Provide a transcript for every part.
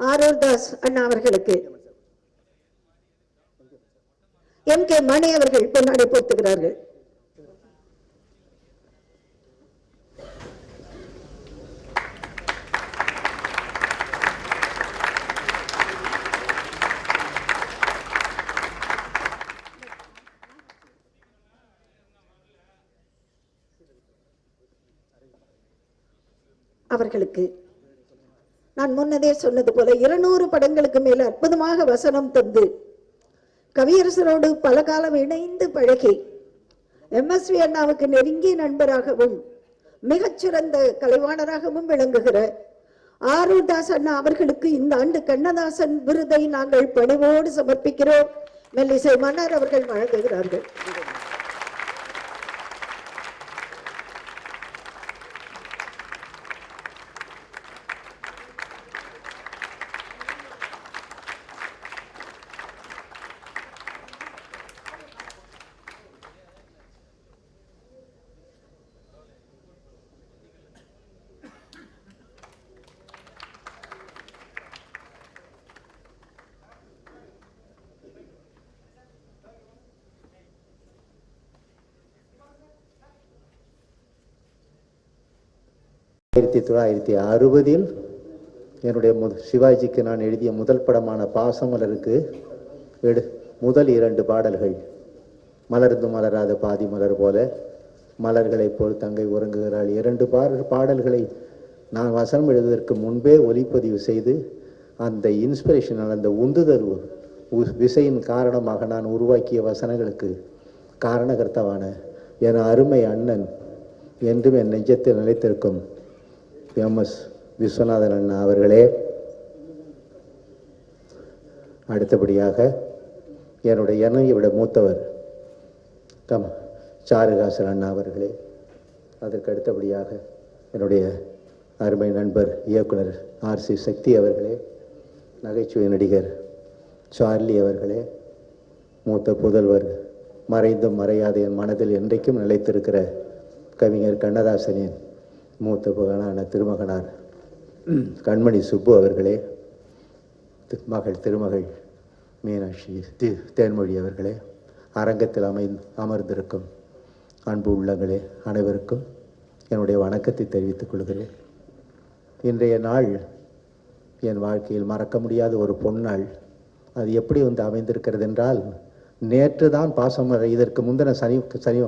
ஆரோல் தாஸ் அண்ணா அவர்களுக்கு. M K மணி அவர்கள் பொன்னாடை போர்த்துகிறார்கள் அவர்களுக்கு நான் முன்னதே சொன்னது போல இருநூறு படங்களுக்கு மேல் அற்புதமாக வசனம் தந்து கவியரசரோடு பல காலம் இணைந்து பழகி எம்எஸ்வி அண்ணாவுக்கு நெருங்கிய நண்பராகவும் மிகச்சிறந்த கலைவாணராகவும் விளங்குகிற ஆரூர் தாஸ் அண்ணா அவர்களுக்கு இந்த ஆண்டு கண்ணதாசன் விருதை நாங்கள் பணிவோடு சமர்ப்பிக்கிறோம். மெல்லிசை மன்னர் அவர்கள் வழங்குகிறார்கள். ஆயிரத்தி தொள்ளாயிரத்தி அறுபதில் என்னுடைய முத சிவாஜிக்கு நான் எழுதிய முதல் படமான பாசமலருக்கு எடு முதல் இரண்டு பாடல்கள். மலர்ந்து மலராத பாதி மலர் போல மலர்களைப் போல் தங்கை உறங்குகிறாள். இரண்டு பாட பாடல்களை நான் வசனம் எழுதுவதற்கு முன்பே ஒலிப்பதிவு செய்து அந்த இன்ஸ்பிரேஷன் அந்த உந்துதல் விசையின் காரணமாக நான் உருவாக்கிய வசனங்களுக்கு காரணகர்த்தவான என் அருமை அண்ணன் என்றும் என் நெஞ்சத்தில் நிலைத்திருக்கும். எம்எஸ் விஸ்வநாதன் அண்ணா அவர்களே. அடுத்தபடியாக என்னுடைய என்னையை விட மூத்தவர் கம் சாருகாசன் அண்ணா அவர்களே. அதற்கு அடுத்தபடியாக என்னுடைய அருமை நண்பர் இயக்குனர் ஆர் சி சக்தி அவர்களே நகைச்சுவை நடிகர் சார்லி அவர்களே மூத்த புதல்வர் மறைந்தும் மறையாத என் மனதில் என்றைக்கும் நிலைத்திருக்கிற கவிஞர் கண்ணதாசனின் மூத்த மகனான திருமகனார் கண்மணி சுப்பு அவர்களே மகள் திருமகள் மீனாட்சி தி தேன்மொழி அவர்களே அரங்கத்தில் அமை அமர்ந்திருக்கும் அன்பு உள்ளங்களே அனைவருக்கும் என்னுடைய வணக்கத்தை தெரிவித்துக் கொள்கிறேன். இன்றைய நாள் என் வாழ்க்கையில் மறக்க முடியாத ஒரு பொன்னாள். அது எப்படி வந்து அமைந்திருக்கிறது என்றால் நேற்று தான் பாசமர இதற்கு முந்தின சனி சனி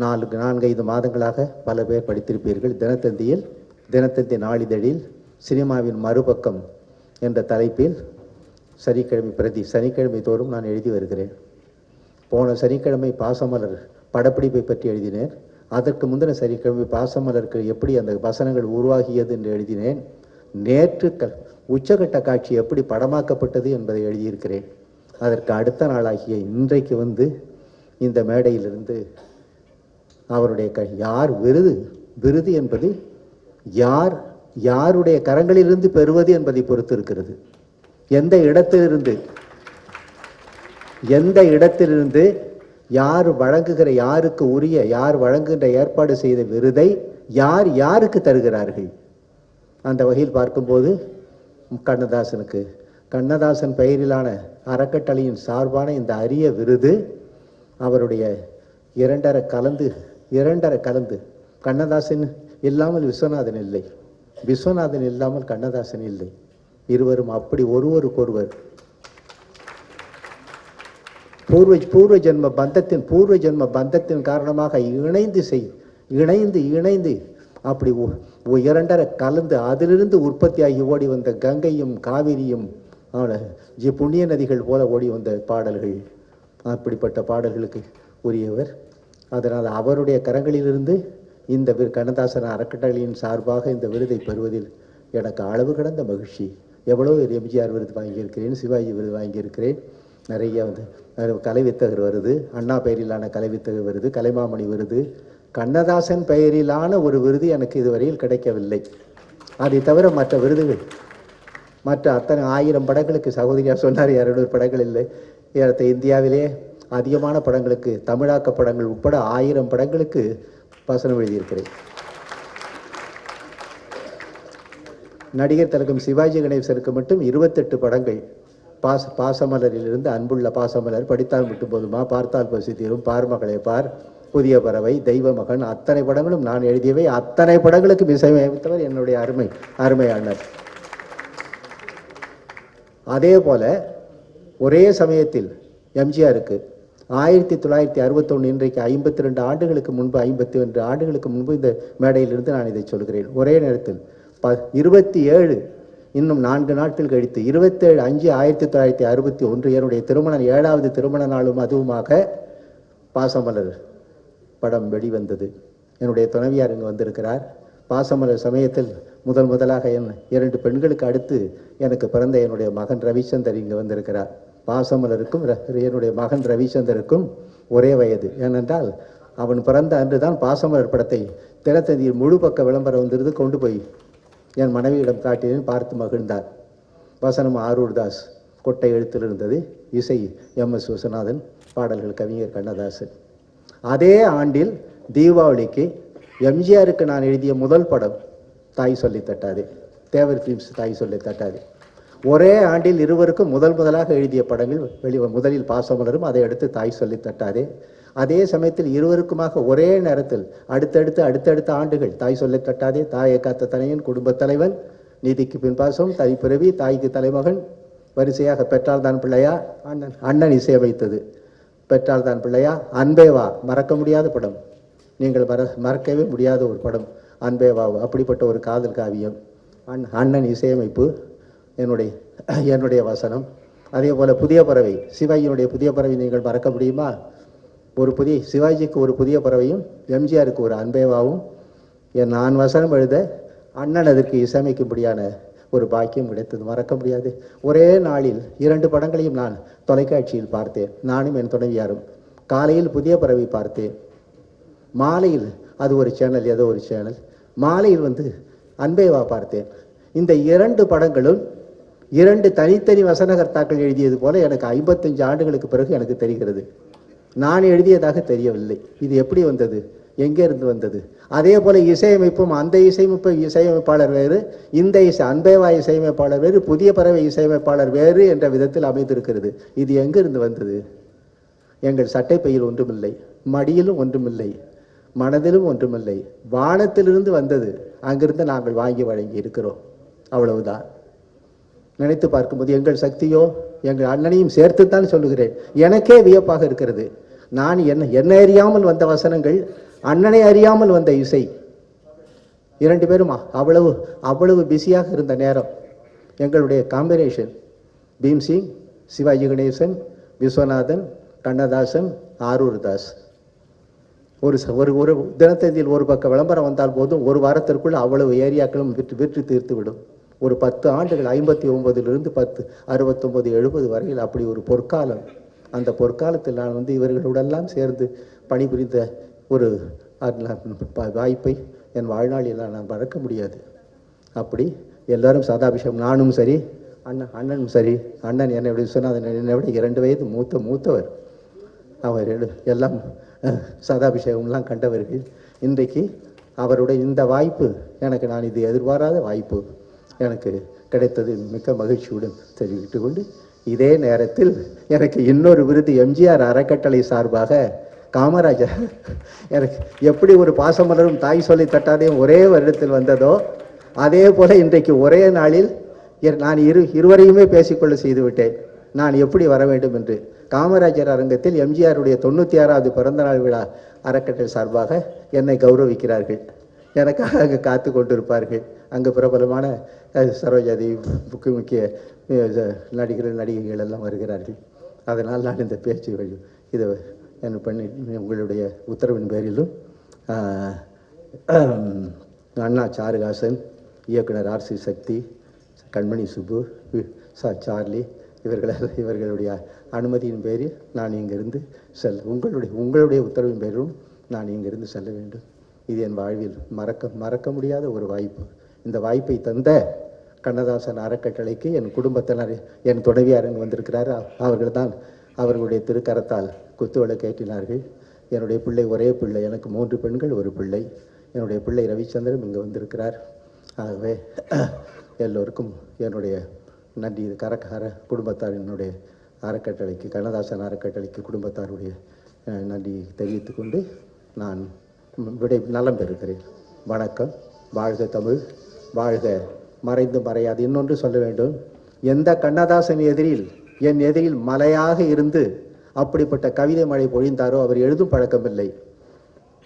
நாலு நான்கைந்து மாதங்களாக பல பேர் படித்திருப்பீர்கள். தினத்தந்தியில் தினத்தந்தி நாளிதழில் சினிமாவின் மறுபக்கம் என்ற தலைப்பில் சனிக்கிழமை பிரதி சனிக்கிழமை தோறும் நான் எழுதி வருகிறேன். போன சனிக்கிழமை பாசமலர் படப்பிடிப்பை பற்றி எழுதினேன். அதற்கு முந்தின சனிக்கிழமை பாசமலருக்கு எப்படி அந்த வசனங்கள் உருவாகியது என்று எழுதினேன். நேற்று க உச்சகட்ட காட்சி எப்படி படமாக்கப்பட்டது என்பதை எழுதியிருக்கிறேன். அதற்கு அடுத்த நாளாகிய இன்றைக்கு வந்து இந்த மேடையிலிருந்து அவருடைய க யார் விருது? விருது என்பது யார் யாருடைய கரங்களிலிருந்து பெறுவது என்பதை பொறுத்து இருக்கிறது எந்த இடத்திலிருந்து? எந்த இடத்திலிருந்து யார் வழங்குகிற யாருக்கு உரிய யார் வழங்குகின்ற ஏற்பாடு செய்த விருதை யார் யாருக்கு தருகிறார்கள்? அந்த வகையில் பார்க்கும்போது கண்ணதாசனுக்கு கண்ணதாசன் பெயரிலான அறக்கட்டளையின் சார்பான இந்த அரிய விருது அவருடைய இரண்டரை கலந்து இரண்டரை கலந்து கண்ணதாசன் இல்லாமல் விஸ்வநாதன் இல்லை. விஸ்வநாதன் இல்லாமல் கண்ணதாசன் இல்லை. இருவரும் அப்படி ஒருவருக்கொருவர். பூர்வ பூர்வ ஜென்ம பந்தத்தின் பூர்வ ஜென்ம பந்தத்தின் காரணமாக இணைந்து செய் இணைந்து இணைந்து அப்படி இரண்டரை கலந்து அதிலிருந்து உற்பத்தியாகி ஓடி வந்த கங்கையும் காவிரியும் ஜி புண்ணிய நதிகள் போல ஓடி வந்த பாடல்கள். அப்படிப்பட்ட பாடல்களுக்கு உரியவர் அதனால் அவருடைய கரங்களிலிருந்து இந்த விரு- கண்ணதாசன் அறக்கட்டளையின் சார்பாக இந்த விருதை பெறுவதில் எனக்கு அளவு கடந்த மகிழ்ச்சி. எவ்வளோ எம்ஜிஆர் விருது வாங்கியிருக்கிறேன் சிவாஜி விருது வாங்கியிருக்கிறேன். நிறைய வந்து கலைவித்தகர் வருது அண்ணா பெயரிலான கலைவித்தகர் வருது கலைமாமணி விருது. கண்ணதாசன் பெயரிலான ஒரு விருது எனக்கு இதுவரையில் கிடைக்கவில்லை. அதை தவிர மற்ற விருதுகள் மற்ற அத்தனை ஆயிரம் படங்களுக்கு சகோதரியார் சொன்னார் இரநூறு படங்கள் இல்லை. ஏற்ற இந்தியாவிலே அதிகமான படங்களுக்கு தமிழாக்க படங்கள் உட்பட ஆயிரம் படங்களுக்கு வசனம் எழுதியிருக்கிறேன். நடிகர் தலகம் சிவாஜி கணேசனுக்கு மட்டும் இருபத்தெட்டு படங்கள். பாச பாசமலரிலிருந்து அன்புள்ள பாசமலர் படித்தால் மட்டும் போதுமா? பார்த்தால் பசி தீரும். பார்மகளே பார். புதிய பறவை தெய்வ மகன். அத்தனை படங்களும் நான் எழுதியவை. அத்தனை படங்களுக்கு இசையமைத்தவர் என்னுடைய அருமை அருமையானர் அதே போல ஒரே சமயத்தில் எம்ஜிஆருக்கு ஆயிரத்தி தொள்ளாயிரத்தி அறுபத்தொன்று இன்றைக்கு ஐம்பத்தி ரெண்டு ஆண்டுகளுக்கு முன்பு ஐம்பத்தி ரெண்டு ஆண்டுகளுக்கு முன்பு இந்த மேடையிலிருந்து நான் இதை சொல்கிறேன். ஒரே நேரத்தில் ப இருபத்தி ஏழு இன்னும் நான்கு நாட்கள் கழித்து இருபத்தேழு அஞ்சு ஆயிரத்தி தொள்ளாயிரத்தி அறுபத்தி ஒன்று என்னுடைய திருமணம் ஏழாவது திருமண நாளும் அதுவுமாக பாசமலர் படம் வெளிவந்தது. என்னுடைய துணைவியார் இங்கு வந்திருக்கிறார். பாசமலர் சமயத்தில் முதல் முதலாக என் இரண்டு பெண்களுக்கு அடுத்து எனக்கு பிறந்த என்னுடைய மகன் ரவிச்சந்தர் இங்கு வந்திருக்கிறார். பாசமலருக்கும் ர- என்னுடைய மகன் ரவிச்சந்தருக்கும் ஒரே வயது. ஏனென்றால் அவன் பிறந்த அன்றுதான் பாசமலர் படத்தை தினத்தந்தியில் முழு பக்க விளம்பரம் வந்திருந்து கொண்டு போய் என் மனைவியிடம் காட்டினேன் பார்த்து மகிழ்ந்தார். வசனம் ஆரூர் தாஸ் கொட்டை எழுத்தில் இருந்தது. இசை எம் எஸ் விஸ்வநாதன் பாடல்கள் கவிஞர் கண்ணதாசன். அதே ஆண்டில் தீபாவளிக்கு எம்ஜிஆருக்கு நான் எழுதிய முதல் படம் தாய் சொல்லி தட்டாதே. தேவர் ஃபிலிம்ஸ் தாய் சொல்லி தட்டாது. ஒரே ஆண்டில் இருவருக்கும் முதல் முதலாக எழுதிய படங்கள் வெளி முதலில் பாசமலரும் அதை அடுத்து தாய் சொல்லி தட்டாதே. அதே சமயத்தில் இருவருக்குமாக ஒரே நேரத்தில் அடுத்தடுத்து அடுத்தடுத்த ஆண்டுகள் தாய் சொல்லி தட்டாதே. தாயை காத்த தனையன் குடும்பத் தலைவன் நீதிக்கு பின்பாசம் தாய் பிறவி தாய்க்கு தலைமகன் வரிசையாக பெற்றால் தான் பிள்ளையா? அண்ணன். அண்ணன் இசையமைத்தது பெற்றால் தான் பிள்ளையா? அன்பே வா மறக்க முடியாத படம். நீங்கள் மற மறக்கவே முடியாத ஒரு படம். அன்பே வா அப்படிப்பட்ட ஒரு காதல் காவியம். அண் அண்ணன் இசையமைப்பு என்னுடைய என்னுடைய வசனம். அதே போல் புதிய பறவை சிவாஜியினுடைய புதிய பறவை நீங்கள் மறக்க முடியுமா? ஒரு புதிய சிவாஜிக்கு ஒரு புதிய பறவையும் எம்ஜிஆருக்கு ஒரு அன்பேவாவும் என் நான் வசனம் எழுத அண்ணன் அதற்கு இசையமைக்கும்படியான ஒரு பாக்கியம் கிடைத்தது. மறக்க முடியாது. ஒரே நாளில் இரண்டு படங்களையும் நான் தொலைக்காட்சியில் பார்த்தேன். நானும் என் துணைவியாரும் காலையில் புதிய பறவை பார்த்தேன். மாலையில் அது ஒரு சேனல் ஏதோ ஒரு சேனல். மாலையில் வந்து அன்பேவா பார்த்தேன். இந்த இரண்டு படங்களும் இரண்டு தனித்தனி வசனகர்த்தாக்கள் எழுதியது போல எனக்கு ஐம்பத்தஞ்சு ஆண்டுகளுக்கு பிறகு எனக்கு தெரிகிறது. நான் எழுதியதாக தெரியவில்லை. இது எப்படி வந்தது? எங்கே இருந்து வந்தது? அதே போல இசையமைப்பும் அந்த இசையமைப்பு இசையமைப்பாளர் வேறு இந்த இசை அன்பேவா இசையமைப்பாளர் வேறு புதிய பறவை இசையமைப்பாளர் வேறு என்ற விதத்தில் அமைந்திருக்கிறது. இது எங்கிருந்து வந்தது? எங்கள் சட்டைப்பையில் ஒன்றுமில்லை. மடியிலும் ஒன்றுமில்லை. மனதிலும் ஒன்றுமில்லை. வானத்திலிருந்து வந்தது. அங்கிருந்து நாங்கள் வாங்கி வழங்கி இருக்கிறோம் அவ்வளவுதான். நினைத்து பார்க்கும்போது எங்கள் சக்தியோ எங்கள் அண்ணனையும் சேர்த்துத்தான் சொல்லுகிறேன். எனக்கே வியப்பாக இருக்கிறது. நான் என்ன என்னை அறியாமல் வந்த வசனங்கள் அண்ணனை அறியாமல் வந்த இசை. இரண்டு பேருமா? அவ்வளவு அவ்வளவு பிஸியாக இருந்த நேரம். எங்களுடைய காம்பினேஷன் பீம்சிங் சிவாஜி கணேசன் விஸ்வநாதன் கண்ணதாசன் ஆரூர் தாஸ். ஒரு ச- ஒரு ஒரு தினத்தந்தியில் ஒரு பக்கம் விளம்பரம் வந்தால் போதும் ஒரு வாரத்திற்குள் அவ்வளவு ஏரியாக்களும் விற்று விற்று தீர்த்து விடும் ஒரு பத்து ஆண்டுகள் ஐம்பத்தி ஒன்பதிலிருந்து பத்து அறுபத்தொன்பது எழுபது வரையில் அப்படி ஒரு பொற்காலம். அந்த பொற்காலத்தில் நான் வந்து இவர்களுடெல்லாம் சேர்ந்து பணிபுரிந்த ஒரு வாய்ப்பை என் வாழ்நாளில் நான் மறக்க முடியாது. அப்படி எல்லாரும் சதாபிஷேகம் நானும் சரி அண்ணன் அண்ணனும் சரி அண்ணன் என்னை விட விஸ்வநாதன் என்னை விட இரண்டு வயது மூத்த மூத்தவர். அவர் எல்லாம் சதாபிஷேகம்லாம் கண்டவர்கள். இன்றைக்கு அவருடைய இந்த வாய்ப்பு எனக்கு நான் இது எதிர்பாராத வாய்ப்பு. எனக்கு கிடைத்தது மிக்க மகிழ்ச்சியுடன் தெரிவித்துக் கொண்டு இதே நேரத்தில் எனக்கு இன்னொரு விருது எம்ஜிஆர் அறக்கட்டளை சார்பாக காமராஜர். எனக்கு எப்படி ஒரு பாசமலரும் தாய் சொல்லி தட்டாதையும் ஒரே வருடத்தில் வந்ததோ அதே போல இன்றைக்கு ஒரே நாளில் எ- நான் இரு இருவரையுமே பேசிக்கொள்ள செய்துவிட்டேன். நான் எப்படி வர வேண்டும் என்று காமராஜர் அரங்கத்தில் எம்ஜிஆருடைய தொண்ணூற்றி ஆறாவது பிறந்தநாள் விழா அறக்கட்டளை சார்பாக என்னை கௌரவிக்கிறார்கள். எனக்காக அங்கு காத்து கொண்டிருப்பார்கள். அங்கு பிரபலமான அஹ், சரோஜாதேவி முக்கிய முக்கிய நடிகர்கள் நடிகைகள் எல்லாம் வருகிறார்கள். அதனால் நான் இந்த பேச்சு வழி இதை என்ன பண்ணி உங்களுடைய உத்தரவின் பேரிலும் அண்ணா சாருகாசன் இயக்குனர் ஆர் சி சக்தி கண்மணி சுப்பு சார்லி இவர்கள் இவர்களுடைய அனுமதியின் பேரில் நான் இங்கிருந்து செல் உங்களுடைய உங்களுடைய உத்தரவின் பேரிலும் நான் இங்கிருந்து செல்ல வேண்டும். இது என் வாழ்வில் மறக்க மறக்க முடியாத ஒரு வாய்ப்பு. இந்த வாய்ப்பை தந்த கண்ணதாசன் அறக்கட்டளைக்கு என் குடும்பத்தினர் என் துணைவியார் இங்கு வந்திருக்கிறார். அவர்கள் தான் அவர்களுடைய திருக்கரத்தால் குத்துவிளக்கு ஏற்றினார்கள் என்னுடைய பிள்ளை ஒரே பிள்ளை எனக்கு மூன்று பெண்கள் ஒரு பிள்ளை. என்னுடைய பிள்ளை ரவிச்சந்திரன் இங்கே வந்திருக்கிறார். ஆகவே எல்லோருக்கும் என்னுடைய நன்றி. இது கரக்கார குடும்பத்தாரினுடைய அறக்கட்டளைக்கு கண்ணதாசன் அறக்கட்டளைக்கு குடும்பத்தாருடைய நன்றி தெரிவித்து கொண்டு நான் விடை நலம் பெறுகிறேன். வணக்கம். வாழ்க தமிழ். வாழ்க. மறைந்து மறையாது. இன்னொன்று சொல்ல வேண்டும். எந்த கண்ணதாசன் எதிரில் என் எதிரில் மலையாக இருந்து அப்படிப்பட்ட கவிதை மழை பொழிந்தாரோ அவர் எழுதும் பழக்கமில்லை.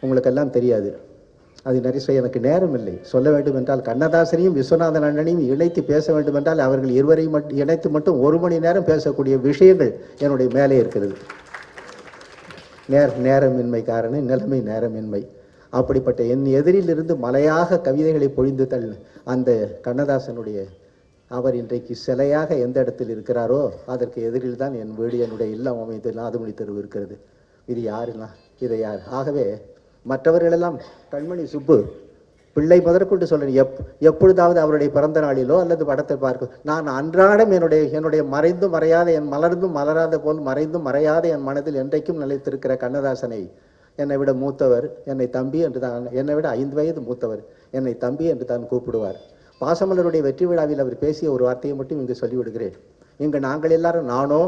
உங்களுக்கெல்லாம் தெரியாது. அது நரிசை எனக்கு நேரம் இல்லை சொல்ல வேண்டும் என்றால் கண்ணதாசனையும் விஸ்வநாதன் அண்ணனையும் இணைத்து பேச வேண்டும் என்றால் அவர்கள் இருவரையும் மட்டும் இணைத்து மட்டும் ஒரு மணி நேரம் பேசக்கூடிய விஷயங்கள் என்னுடைய மேலே இருக்கிறது. நேர் நேரமின்மை காரணம் நிலைமை நேரமின்மை. அப்படிப்பட்ட என் எதிரிலிருந்து மலையாக கவிதைகளை பொழிந்து தள்ள. அந்த கண்ணதாசனுடைய அவர் இன்றைக்கு சிலையாக எந்த இடத்தில் இருக்கிறாரோ அதற்கு எதிரில் தான் என் வீடு என்னுடைய இல்லம் அமைந்து நாதுமணி தெருவு இருக்கிறது. இது யாருன்னா? இதை யார்? ஆகவே மற்றவர்களெல்லாம் கண்மணி சுப்பு பிள்ளை முதற்கொண்டு சொல்லணும். எப் எப்பொழுதாவது அவருடைய பிறந்த நாளிலோ அல்லது படத்தை பார்க்க நான் அன்றாடம் என்னுடைய என்னுடைய மறைந்தும் மறையாத என் மலர்ந்தும் மலராத போல் மறைந்தும் மறையாத என் மனதில் என்றைக்கும் நிலைத்திருக்கிற கண்ணதாசனை என்னை விட மூத்தவர் என்னை தம்பி என்று தான் என்னை விட ஐந்து வயது மூத்தவர் என்னை தம்பி என்று தான் கூப்பிடுவார். பாசமலருடைய வெற்றி விழாவில் அவர் பேசிய ஒரு வார்த்தையை மட்டும் இங்கு சொல்லிவிடுகிறேன். இங்கு நாங்கள் எல்லாரும் நானோ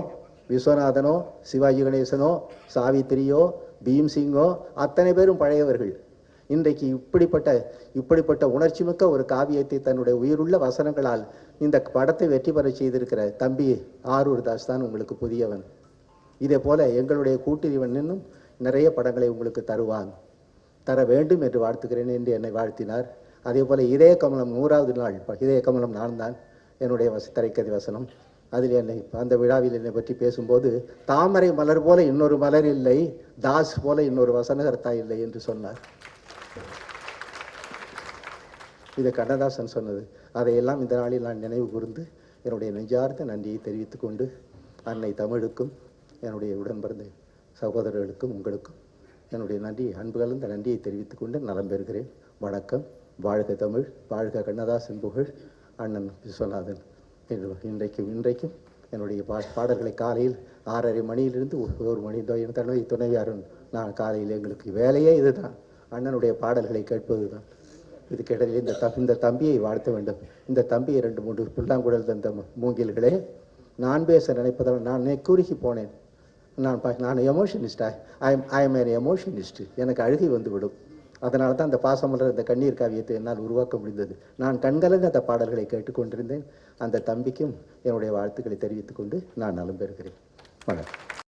விஸ்வநாதனோ சிவாஜி கணேசனோ சாவித்திரியோ பீம்சிங்கோ அத்தனை பேரும் பழையவர்கள். இன்றைக்கு இப்படிப்பட்ட இப்படிப்பட்ட உணர்ச்சிமிக்க ஒரு காவியத்தை தன்னுடைய உயிருள்ள வசனங்களால் இந்த படத்தை வெற்றி பெற செய்திருக்கிற தம்பி ஆரூர் தாஸ் தான் உங்களுக்கு புதியவன். இதே போல எங்களுடைய கூட்டிரிவன் இன்னும் நிறைய படங்களை உங்களுக்கு தருவான். தர வேண்டும் என்று வாழ்த்துகிறேன் என்று என்னை வாழ்த்தினார். அதே போல இதய கமலம் நூறாவது நாள் இதய கமலம் நான் தான் என்னுடைய வச திரைக்கதை வசனம். அதில் என்னை அந்த விழாவில் என்னை பற்றி பேசும்போது தாமரை மலர் போல இன்னொரு மலர் இல்லை தாஸ் போல இன்னொரு வசனகர்த்தா இல்லை என்று சொன்னார். இது கண்ணதாசன் சொன்னது. அதையெல்லாம் இந்த நாளில் நான் நினைவு கூர்ந்து என்னுடைய நெஞ்சார்ந்த நன்றியை தெரிவித்துக்கொண்டு அன்னை தமிழுக்கும் என்னுடைய உடன் பிறந்த சகோதரர்களுக்கும் உங்களுக்கும் என்னுடைய நன்றி அன்பு கலந்த நன்றியை தெரிவித்துக் கொண்டு நலம் பெறுகிறேன். வணக்கம். வாழ்க தமிழ் வாழ்க கண்ணதாசன் புகழ் அண்ணன் விஸ்வநாதன். என்று இன்றைக்கும் இன்றைக்கும் என்னுடைய பா பாடல்களை காலையில் ஆறரை மணியிலிருந்து ஒரு- ஒரு மணி தொ- என் துணைவியாரும் நான் காலையில் எங்களுக்கு வேலையே இதுதான். அண்ணனுடைய பாடல்களை கேட்பது தான் இதுக்கிடையில் இந்த த இந்த தம்பியை வாழ்த்த வேண்டும். இந்த தம்பியை ரெண்டு மூன்று புல்லாங்குழல் தந்த மூங்கில்களே நான் பேச நினைப்பதால் நான் குறுகி போனேன். நான் பா நான் எமோஷனிஸ்டா ஐ ஐ எம் ஏன் எமோஷனிஸ்ட் எனக்கு அழுகை வந்துவிடும். அதனால தான் அந்த பாசமலர் அந்த கண்ணீர் காவியத்தை என்னால் உருவாக்க முடிந்தது. நான் கண்கலங்க அந்த பாடல்களை கேட்டுக்கொண்டிருந்தேன். அந்த தம்பிக்கும் என்னுடைய வாழ்த்துக்களை தெரிவித்துக்கொண்டு நான் நலம் பெறுகிறேன். வணக்கம்.